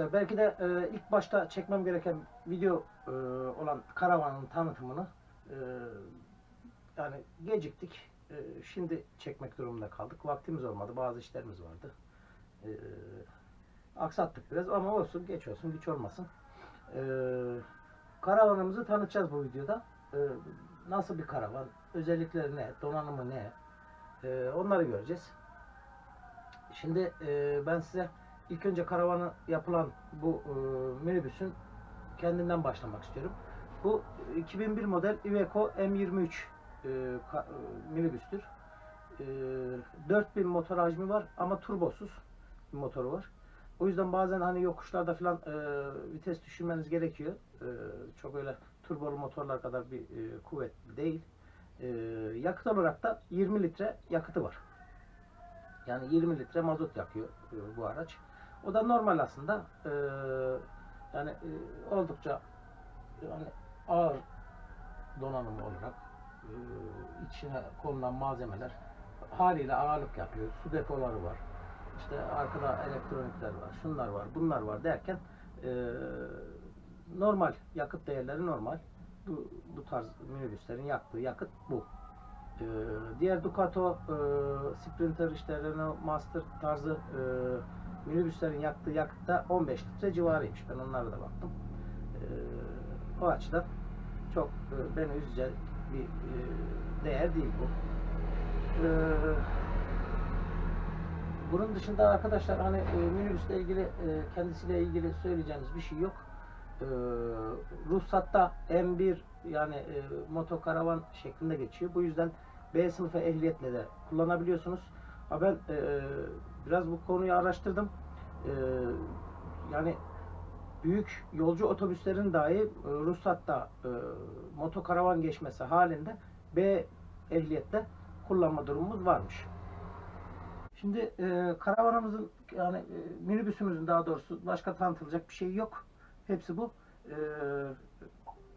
Arkadaşlar belki de e, ilk başta çekmem gereken video e, olan karavanın tanıtımını e, yani geciktik. E, şimdi çekmek durumunda kaldık. Vaktimiz olmadı. Bazı işlerimiz vardı. E, aksattık biraz ama olsun. Geç olsun. Güç olmasın. E, karavanımızı tanıtacağız bu videoda. E, nasıl bir karavan? Özellikleri ne? Donanımı ne? E, onları göreceğiz. Şimdi e, ben size ilk önce karavanı yapılan bu e, minibüsün kendinden başlamak istiyorum. Bu 2001 model Iveco M23 e, ka- e, minibüstür. E, 4000 motor hacmi var ama turbosuz bir motoru var. O yüzden bazen hani yokuşlarda falan e, vites düşürmeniz gerekiyor. E, çok öyle turbolu motorlar kadar bir e, kuvvetli değil. E, yakıt olarak da 20 litre yakıtı var. Yani 20 litre mazot yakıyor e, bu araç. O da normal aslında. E, yani e, oldukça yani ağır donanım olarak e, içine konulan malzemeler haliyle ağırlık yapıyor. Su depoları var. İşte arkada elektronikler var. Şunlar var, bunlar var derken e, normal yakıt değerleri normal. Bu, bu tarz minibüslerin yaktığı yakıt bu. Ee, diğer Ducato, e, Sprinter, işte Renault Master tarzı e, minibüslerin yaktığı yakıt da 15 litre civarıymış. Ben onlara da baktım. Ee, o açıdan çok e, beni üzecek bir e, değer değil bu. Ee, bunun dışında arkadaşlar hani e, minibüsle ilgili e, kendisiyle ilgili söyleyeceğiniz bir şey yok. Ee, ruhsatta M1 yani e, motokaravan şeklinde geçiyor. Bu yüzden B sınıfı ehliyetle de kullanabiliyorsunuz. Ha ben e, biraz bu konuyu araştırdım. E, yani büyük yolcu otobüslerin dahi e, ruhsatta e, motokaravan geçmesi halinde B ehliyette kullanma durumumuz varmış. Şimdi e, karavanımızın yani e, minibüsümüzün daha doğrusu başka tanıtılacak bir şey yok. Hepsi bu. E,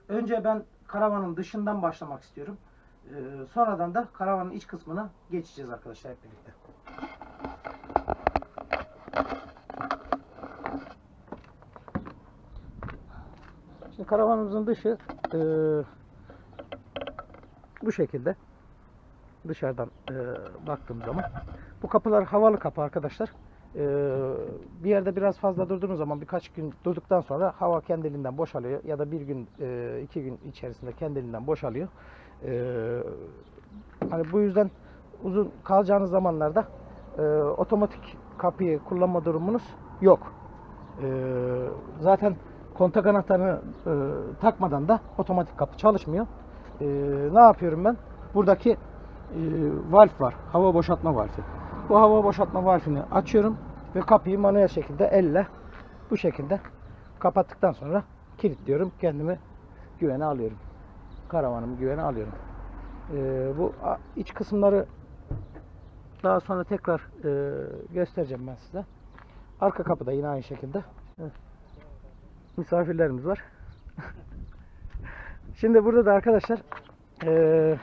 önce ben karavanın dışından başlamak istiyorum. E, sonradan da karavanın iç kısmına geçeceğiz arkadaşlar hep birlikte. Karavanımızın dışı e, bu şekilde dışarıdan e, baktığım zaman bu kapılar havalı kapı arkadaşlar. E, bir yerde biraz fazla durduğunuz zaman birkaç gün durduktan sonra hava kendiliğinden boşalıyor ya da bir gün e, iki gün içerisinde kendiliğinden boşalıyor. E, hani bu yüzden uzun kalacağınız zamanlarda e, otomatik kapıyı kullanma durumunuz yok. E, zaten kontak anahtarını e, takmadan da otomatik kapı çalışmıyor. E, ne yapıyorum ben? Buradaki e, valf var. Hava boşaltma valfi. Bu hava boşaltma valfini açıyorum ve kapıyı manuel şekilde elle bu şekilde kapattıktan sonra kilitliyorum. Kendimi güvene alıyorum. Karavanımı güvene alıyorum. E, bu iç kısımları daha sonra tekrar e, göstereceğim ben size. Arka kapıda yine aynı şekilde. Evet. Misafirlerimiz var. Şimdi burada da arkadaşlar e,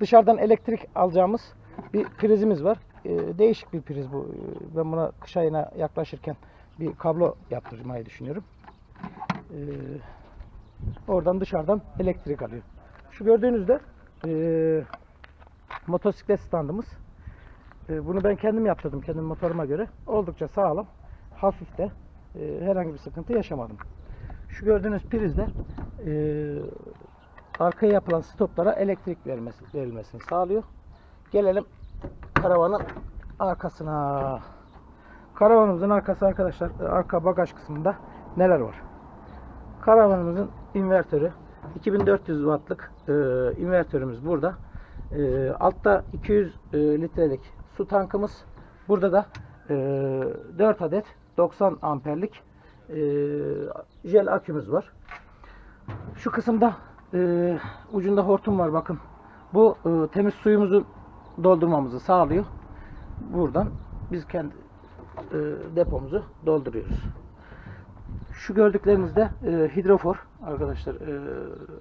dışarıdan elektrik alacağımız bir prizimiz var. E, değişik bir priz bu. E, Ben buna kış ayına yaklaşırken bir kablo yaptırmayı düşünüyorum. E, oradan dışarıdan elektrik alıyor. Şu gördüğünüz de e, motosiklet standımız. E, bunu ben kendim yaptırdım kendim motoruma göre. Oldukça sağlam. Hafif de e, herhangi bir sıkıntı yaşamadım. Şu gördüğünüz prizde e, arkaya yapılan stoplara elektrik verilmesi, verilmesini sağlıyor. Gelelim karavanın arkasına. Karavanımızın arkası arkadaşlar e, arka bagaj kısmında neler var? Karavanımızın invertörü 2400 wattlık e, invertörümüz burada. E, altta 200 e, litrelik su tankımız. Burada da e, 4 adet 90 amperlik e, jel akümüz var. Şu kısımda e, ucunda hortum var bakın. Bu e, temiz suyumuzu doldurmamızı sağlıyor. Buradan biz kendi e, depomuzu dolduruyoruz. Şu gördükleriniz de e, hidrofor arkadaşlar. E,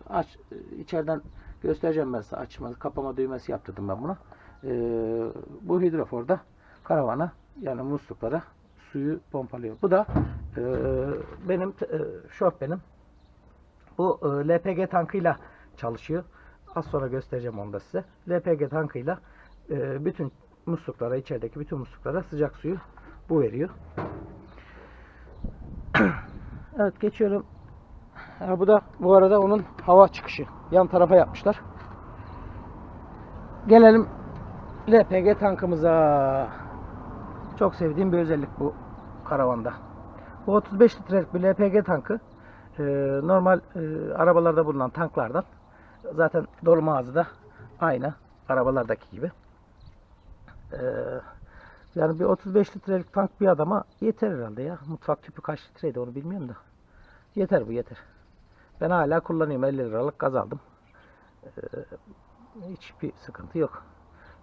aç içeriden göstereceğim ben size açma kapama düğmesi yaptırdım ben buna. E, bu hidroforda karavana yani musluklara suyu pompalıyor. Bu da e, benim e, benim. Bu e, LPG tankıyla çalışıyor. Az sonra göstereceğim onu da size. LPG tankıyla e, bütün musluklara, içerideki bütün musluklara sıcak suyu bu veriyor. evet geçiyorum. Ha, bu da bu arada onun hava çıkışı. Yan tarafa yapmışlar. Gelelim LPG tankımıza. Çok sevdiğim bir özellik bu karavanda. Bu 35 litrelik bir LPG tankı e, normal e, arabalarda bulunan tanklardan zaten dolma ağzı da aynı arabalardaki gibi. E, yani bir 35 litrelik tank bir adama yeter herhalde ya. Mutfak tüpü kaç litreydi onu bilmiyorum da. Yeter bu yeter. Ben hala kullanıyorum. 50 liralık gaz aldım. E, hiçbir sıkıntı yok.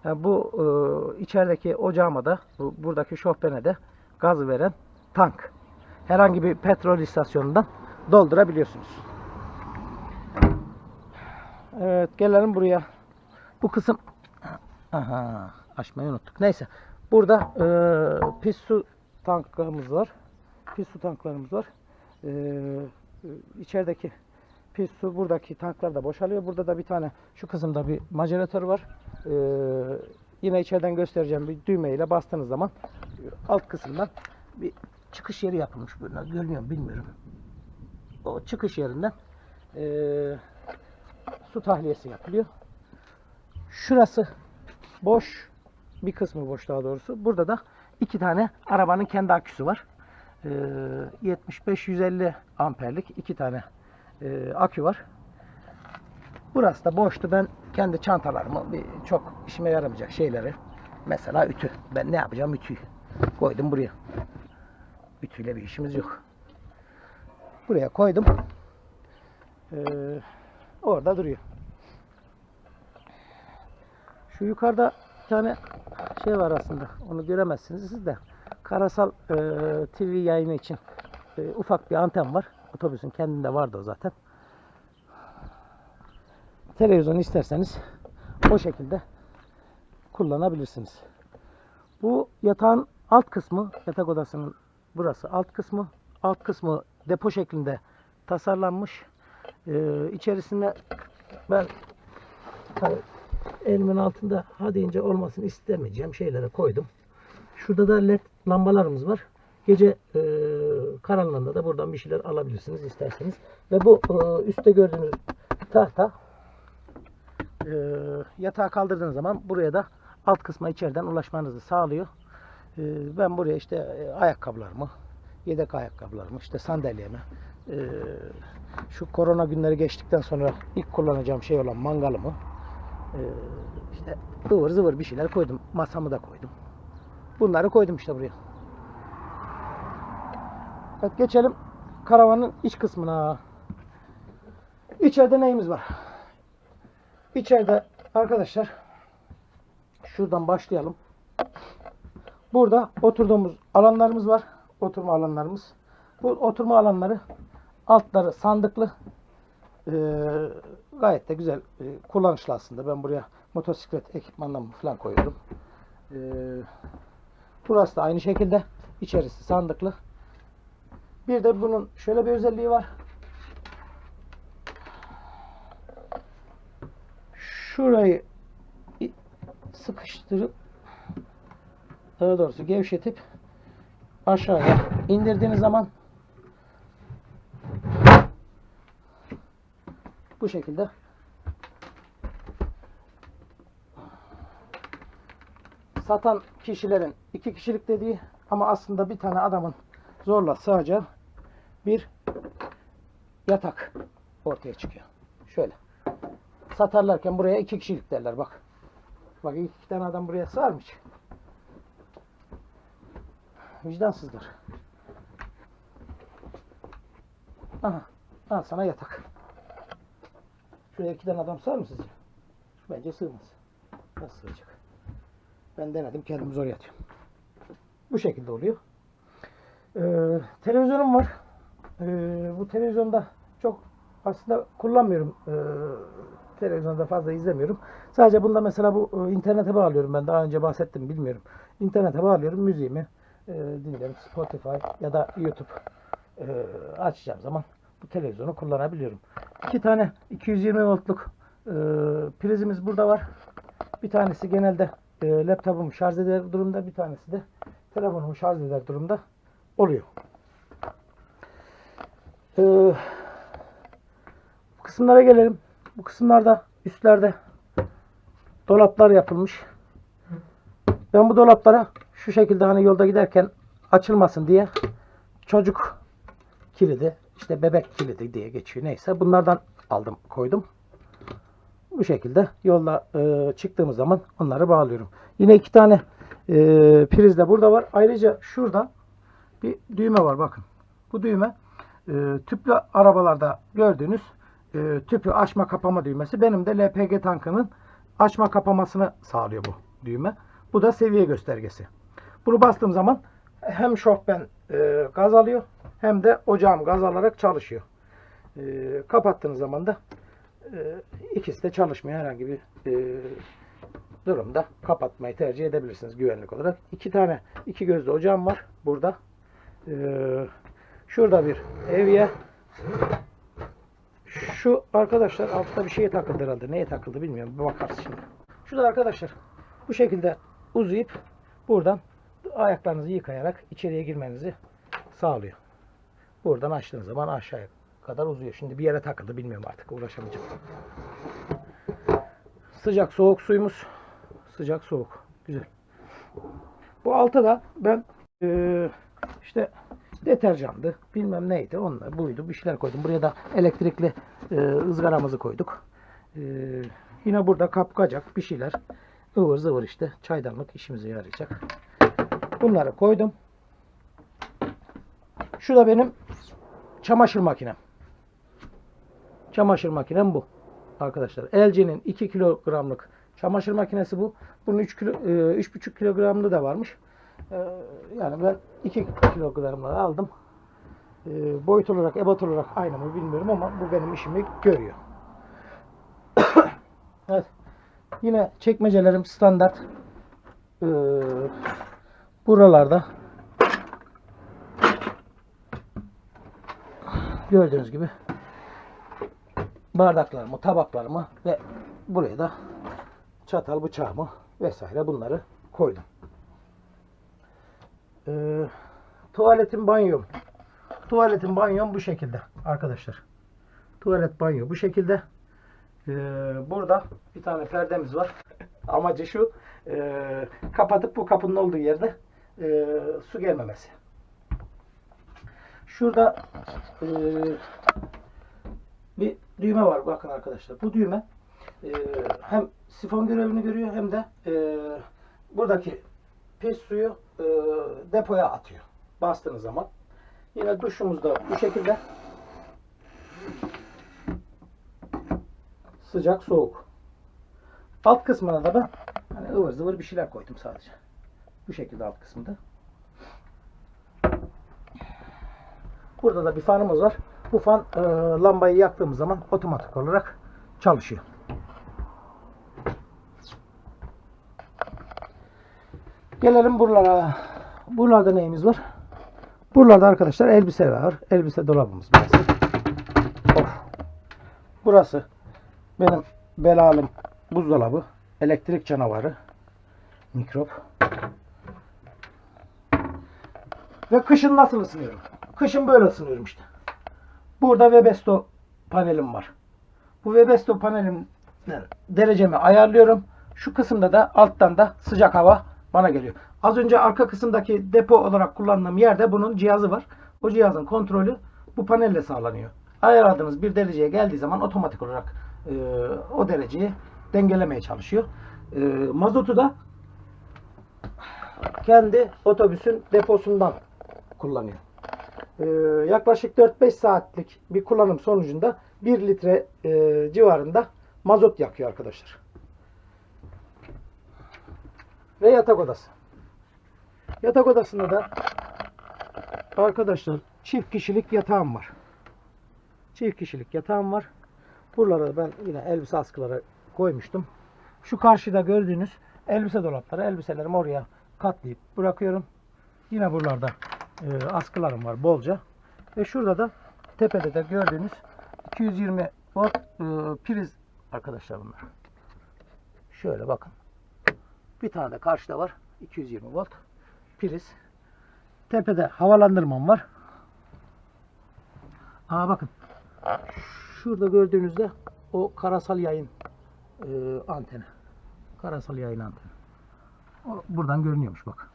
Bu e, içerideki ocağıma da bu, buradaki şofbene de gaz veren tank. Herhangi bir petrol istasyonundan doldurabiliyorsunuz. Evet gelelim buraya. Bu kısım aha açmayı unuttuk. Neyse. Burada e, pis su tanklarımız var. Pis su tanklarımız var. E, içerideki pis su buradaki tanklar da boşalıyor. Burada da bir tane şu kısımda bir maceratör var. Ee, yine içeriden göstereceğim bir düğmeyle bastığınız zaman alt kısımdan bir çıkış yeri yapılmış. Böyle görünüyor mu bilmiyorum. O çıkış yerinden ee, su tahliyesi yapılıyor. Şurası boş. Bir kısmı boş daha doğrusu. Burada da iki tane arabanın kendi aküsü var. Ee, 75-150 amperlik iki tane e, akü var. Burası da boştu. Ben kendi çantalarımı bir çok işime yaramayacak şeyleri mesela ütü. Ben ne yapacağım ütüyü koydum buraya. Ütüyle bir işimiz yok. Buraya koydum. Ee, orada duruyor. Şu yukarıda bir tane şey var aslında. Onu göremezsiniz siz de. Karasal e, TV yayını için e, ufak bir anten var. Otobüsün kendinde vardı o zaten. Televizyon isterseniz o şekilde kullanabilirsiniz. Bu yatağın alt kısmı, yatak odasının burası alt kısmı. Alt kısmı depo şeklinde tasarlanmış. Ee, içerisinde ben elimin altında ha deyince olmasını istemeyeceğim şeylere koydum. Şurada da led lambalarımız var. Gece e, karanlığında da buradan bir şeyler alabilirsiniz isterseniz. Ve bu e, üstte gördüğünüz tahta e, yatağı kaldırdığınız zaman buraya da alt kısma içeriden ulaşmanızı sağlıyor. E, ben buraya işte e, ayakkabılarımı, yedek ayakkabılarımı, işte sandalyemi, şu korona günleri geçtikten sonra ilk kullanacağım şey olan mangalımı, işte ıvır zıvır bir şeyler koydum. Masamı da koydum. Bunları koydum işte buraya. Evet geçelim karavanın iç kısmına. İçeride neyimiz var? İçeride arkadaşlar şuradan başlayalım. Burada oturduğumuz alanlarımız var. Oturma alanlarımız. Bu oturma alanları altları sandıklı. Ee, gayet de güzel e, kullanışlı aslında. Ben buraya motosiklet ekipmanlarımı falan koyuyorum. Ee, burası da aynı şekilde. İçerisi sandıklı. Bir de bunun şöyle bir özelliği var. Şurayı sıkıştırıp daha doğrusu gevşetip aşağıya indirdiğiniz zaman bu şekilde satan kişilerin iki kişilik dediği ama aslında bir tane adamın zorla sığacağı bir yatak ortaya çıkıyor. Şöyle. Satarlarken buraya iki kişilik derler bak. Bak iki tane adam buraya sığarmış. Vicdansızlar. Aha. Al sana yatak. Şuraya iki tane adam sığar mı sizce? Bence sığmaz. Nasıl sığacak? Ben denedim kendim zor yatıyorum. Bu şekilde oluyor. Ee, televizyonum var. Ee, bu televizyonda çok aslında kullanmıyorum. Ee, televizyonda fazla izlemiyorum. Sadece bunda mesela bu e, internete bağlıyorum ben. Daha önce bahsettim bilmiyorum. İnternete bağlıyorum müziğimi, e, dinliyorum. Spotify ya da YouTube e, açacağım zaman bu televizyonu kullanabiliyorum. İki tane 220 voltluk e, prizimiz burada var. Bir tanesi genelde e, laptopumu şarj eder durumda, bir tanesi de telefonumu şarj eder durumda oluyor. E, bu kısımlara gelelim. Bu kısımlarda üstlerde dolaplar yapılmış. Ben bu dolaplara şu şekilde hani yolda giderken açılmasın diye çocuk kilidi, işte bebek kilidi diye geçiyor neyse bunlardan aldım koydum. Bu şekilde yolda e, çıktığımız zaman onları bağlıyorum. Yine iki tane e, priz de burada var. Ayrıca şurada bir düğme var bakın. Bu düğme e, tüplü arabalarda gördüğünüz e, tüpü açma kapama düğmesi. Benim de LPG tankının açma kapamasını sağlıyor bu düğme. Bu da seviye göstergesi. Bunu bastığım zaman hem şofben e, gaz alıyor hem de ocağım gaz alarak çalışıyor. E, kapattığınız zaman da e, ikisi de çalışmıyor. Herhangi bir e, durumda kapatmayı tercih edebilirsiniz güvenlik olarak. İki tane iki gözlü ocağım var burada. E, şurada bir evye. Şu arkadaşlar altta bir şeye takıldı herhalde. Neye takıldı bilmiyorum. Bir bakarız şimdi. Şu da arkadaşlar bu şekilde uzayıp buradan ayaklarınızı yıkayarak içeriye girmenizi sağlıyor. Buradan açtığınız zaman aşağıya kadar uzuyor. Şimdi bir yere takıldı bilmiyorum artık uğraşamayacağım. Sıcak soğuk suyumuz. Sıcak soğuk. Güzel. Bu alta da ben eee, işte deterjandı bilmem neydi onlar buydu bir şeyler koydum. Buraya da elektrikli eee, ızgaramızı koyduk. Eee, yine burada kapkacak bir şeyler ıvır zıvır işte çaydanlık işimize yarayacak. Bunları koydum. Şu da benim çamaşır makinem. Çamaşır makinem bu. Arkadaşlar LG'nin 2 kilogramlık çamaşır makinesi bu. Bunun 3 kilo, e, 3,5 kilogramlı da varmış. E, Yani ben 2 kilogramlı aldım. E, Boyut olarak, ebat olarak aynı mı bilmiyorum ama bu benim işimi görüyor. evet. Yine çekmecelerim standart. E, buralarda gördüğünüz gibi bardaklarımı, tabaklarımı ve buraya da çatal bıçağımı vesaire bunları koydum. Ee, tuvaletim banyom. Tuvaletim banyom bu şekilde arkadaşlar. Tuvalet banyo bu şekilde. Ee, burada bir tane perdemiz var. Amacı şu e, kapatıp bu kapının olduğu yerde e, su gelmemesi. Şurada e, bir düğme var bakın arkadaşlar. Bu düğme e, hem sifon görevini görüyor hem de e, buradaki pis suyu e, depoya atıyor. Bastığınız zaman. Yine duşumuz da bu şekilde. Sıcak soğuk. Alt kısmına da ben hani ıvır zıvır bir şeyler koydum sadece. Bu şekilde alt kısmında. Burada da bir fanımız var. Bu fan e, lambayı yaktığımız zaman otomatik olarak çalışıyor. Gelelim buralara. Buralarda neyimiz var? Buralarda arkadaşlar elbise var. Elbise dolabımız burası. Of. Burası benim belalım buzdolabı. Elektrik canavarı. Mikrop. Ve kışın nasıl ısınıyorum? Kışın böyle ısınıyorum işte. Burada Webesto panelim var. Bu Webesto panelimden derecemi ayarlıyorum. Şu kısımda da alttan da sıcak hava bana geliyor. Az önce arka kısımdaki depo olarak kullandığım yerde bunun cihazı var. O cihazın kontrolü bu panelle sağlanıyor. Ayarladığınız bir dereceye geldiği zaman otomatik olarak e, o dereceyi dengelemeye çalışıyor. E, mazotu da kendi otobüsün deposundan kullanıyor. Ee, yaklaşık 4-5 saatlik bir kullanım sonucunda 1 litre e, civarında mazot yakıyor arkadaşlar. Ve yatak odası. Yatak odasında da arkadaşlar çift kişilik yatağım var. Çift kişilik yatağım var. Buralara ben yine elbise askıları koymuştum. Şu karşıda gördüğünüz elbise dolapları. Elbiselerimi oraya katlayıp bırakıyorum. Yine buralarda e, askılarım var bolca. Ve şurada da tepede de gördüğünüz 220 volt e, priz arkadaşlar bunlar. Şöyle bakın. Bir tane de karşıda var. 220 volt priz. Tepede havalandırmam var. Aa bakın. Şurada gördüğünüzde o karasal yayın e, anteni. Karasal yayın anteni. O buradan görünüyormuş bak.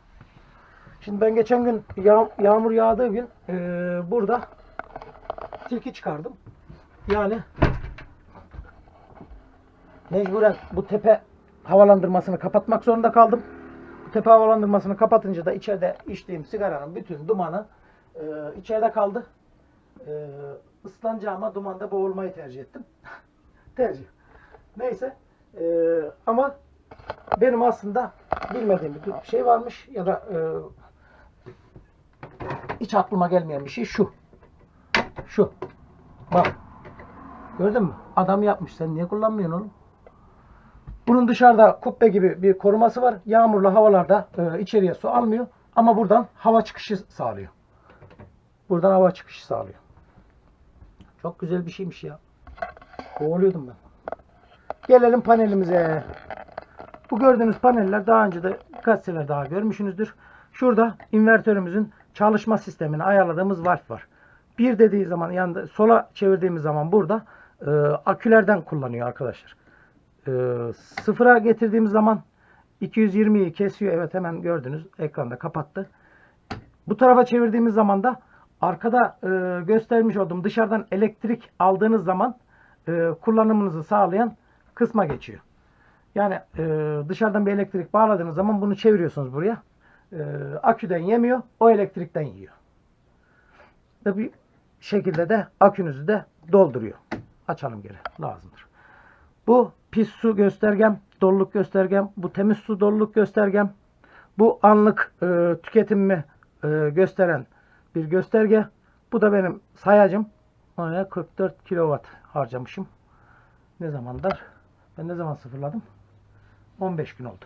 Şimdi ben geçen gün yağ- yağmur yağdığı gün e, burada tilki çıkardım. Yani mecburen bu tepe havalandırmasını kapatmak zorunda kaldım. Tepe havalandırmasını kapatınca da içeride içtiğim sigaranın bütün dumanı e, içeride kaldı. E, ıslanacağıma dumanda boğulmayı tercih ettim. tercih. Neyse. e, ama benim aslında bilmediğim bir şey varmış ya da e, hiç aklıma gelmeyen bir şey şu. Şu. Bak. Gördün mü? Adam yapmış. Sen niye kullanmıyorsun oğlum? Bunun dışarıda kubbe gibi bir koruması var. Yağmurlu havalarda e, içeriye su almıyor. Ama buradan hava çıkışı sağlıyor. Buradan hava çıkışı sağlıyor. Çok güzel bir şeymiş ya. Boğuluyordum ben. Gelelim panelimize. Bu gördüğünüz paneller daha önce de sefer daha görmüşsünüzdür. Şurada invertörümüzün çalışma sistemini ayarladığımız valf var. Bir dediği zaman yanında sola çevirdiğimiz zaman burada e, akülerden kullanıyor arkadaşlar. E, sıfıra getirdiğimiz zaman 220'yi kesiyor. Evet hemen gördünüz ekranda kapattı. Bu tarafa çevirdiğimiz zaman da arkada e, göstermiş olduğum dışarıdan elektrik aldığınız zaman e, kullanımınızı sağlayan kısma geçiyor. Yani e, dışarıdan bir elektrik bağladığınız zaman bunu çeviriyorsunuz buraya. E, aküden yemiyor, o elektrikten yiyor. Ve bir şekilde de akünüzü de dolduruyor. Açalım geri. Lazımdır. Bu pis su göstergem, doluluk göstergem. Bu temiz su doluluk göstergem. Bu anlık e, tüketimimi e, gösteren bir gösterge. Bu da benim sayacım. Oraya 44 kilowatt harcamışım. Ne zamandır? Ben ne zaman sıfırladım? 15 gün oldu.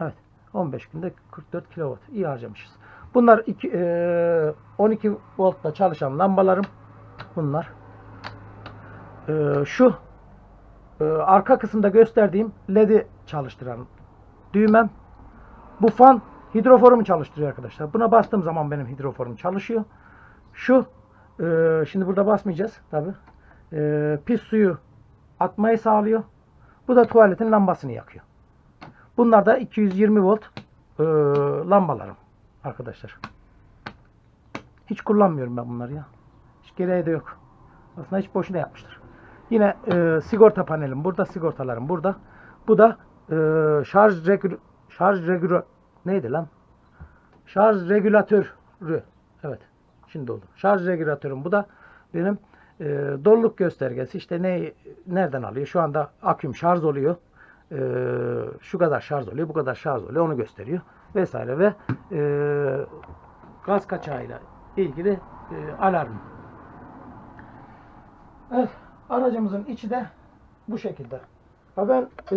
Evet. 15 günde 44 kilowatt. İyi harcamışız. Bunlar iki, e, 12 voltla çalışan lambalarım. Bunlar. E, şu e, arka kısımda gösterdiğim LED'i çalıştıran düğmem. Bu fan hidroforumu çalıştırıyor arkadaşlar. Buna bastığım zaman benim hidroforum çalışıyor. Şu e, şimdi burada basmayacağız tabi. E, pis suyu atmayı sağlıyor. Bu da tuvaletin lambasını yakıyor. Bunlar da 220 volt e, lambalarım arkadaşlar. Hiç kullanmıyorum ben bunları ya. Hiç gereği de yok. Aslında hiç boşuna yapmıştır. Yine e, sigorta panelim burada, sigortalarım burada. Bu da e, şarj regül şarj regül neydi lan? Şarj regülatörü. Evet. Şimdi oldu. Şarj regülatörüm bu da benim e, doluluk göstergesi. İşte ne nereden alıyor? Şu anda aküm şarj oluyor. E, şu kadar şarj oluyor, bu kadar şarj oluyor. Onu gösteriyor vesaire ve e, gaz kaçağıyla ilgili e, alarm. Evet, aracımızın içi de bu şekilde. Ha ben e,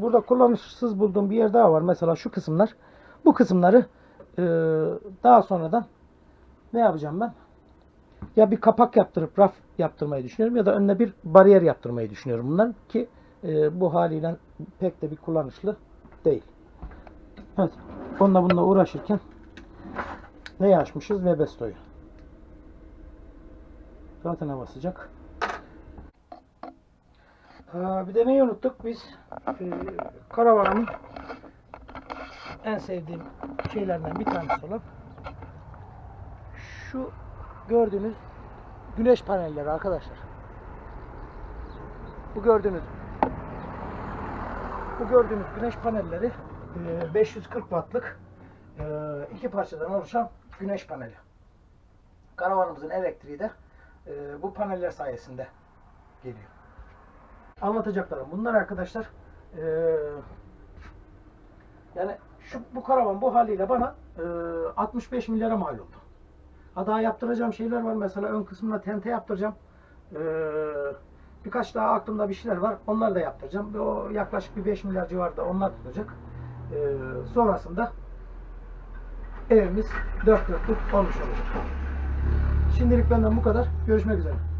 burada kullanışsız bulduğum bir yer daha var. Mesela şu kısımlar. Bu kısımları e, daha sonradan ne yapacağım ben? Ya bir kapak yaptırıp raf yaptırmayı düşünüyorum ya da önüne bir bariyer yaptırmayı düşünüyorum bunlar ki e, bu haliyle pek de bir kullanışlı değil. Evet. Onunla bununla uğraşırken neyi açmışız? Webesto'yu. Zaten hava sıcak. Bir de neyi unuttuk biz? Ee, karavanın en sevdiğim şeylerden bir tanesi olan şu gördüğünüz güneş panelleri arkadaşlar. Bu gördüğünüz bu gördüğünüz güneş panelleri e, 540 wattlık e, iki parçadan oluşan güneş paneli. Karavanımızın elektriği de e, bu paneller sayesinde geliyor. Anlatacaklarım bunlar arkadaşlar. E, yani şu bu karavan bu haliyle bana e, 65 milyara mal oldu. Ha daha yaptıracağım şeyler var. Mesela ön kısmına tente yaptıracağım. Ee, birkaç daha aklımda bir şeyler var. Onları da yaptıracağım. O yaklaşık bir 5 milyar civarında onlar tutacak. Ee, sonrasında evimiz dört dörtlük olmuş olacak. Şimdilik benden bu kadar. Görüşmek üzere.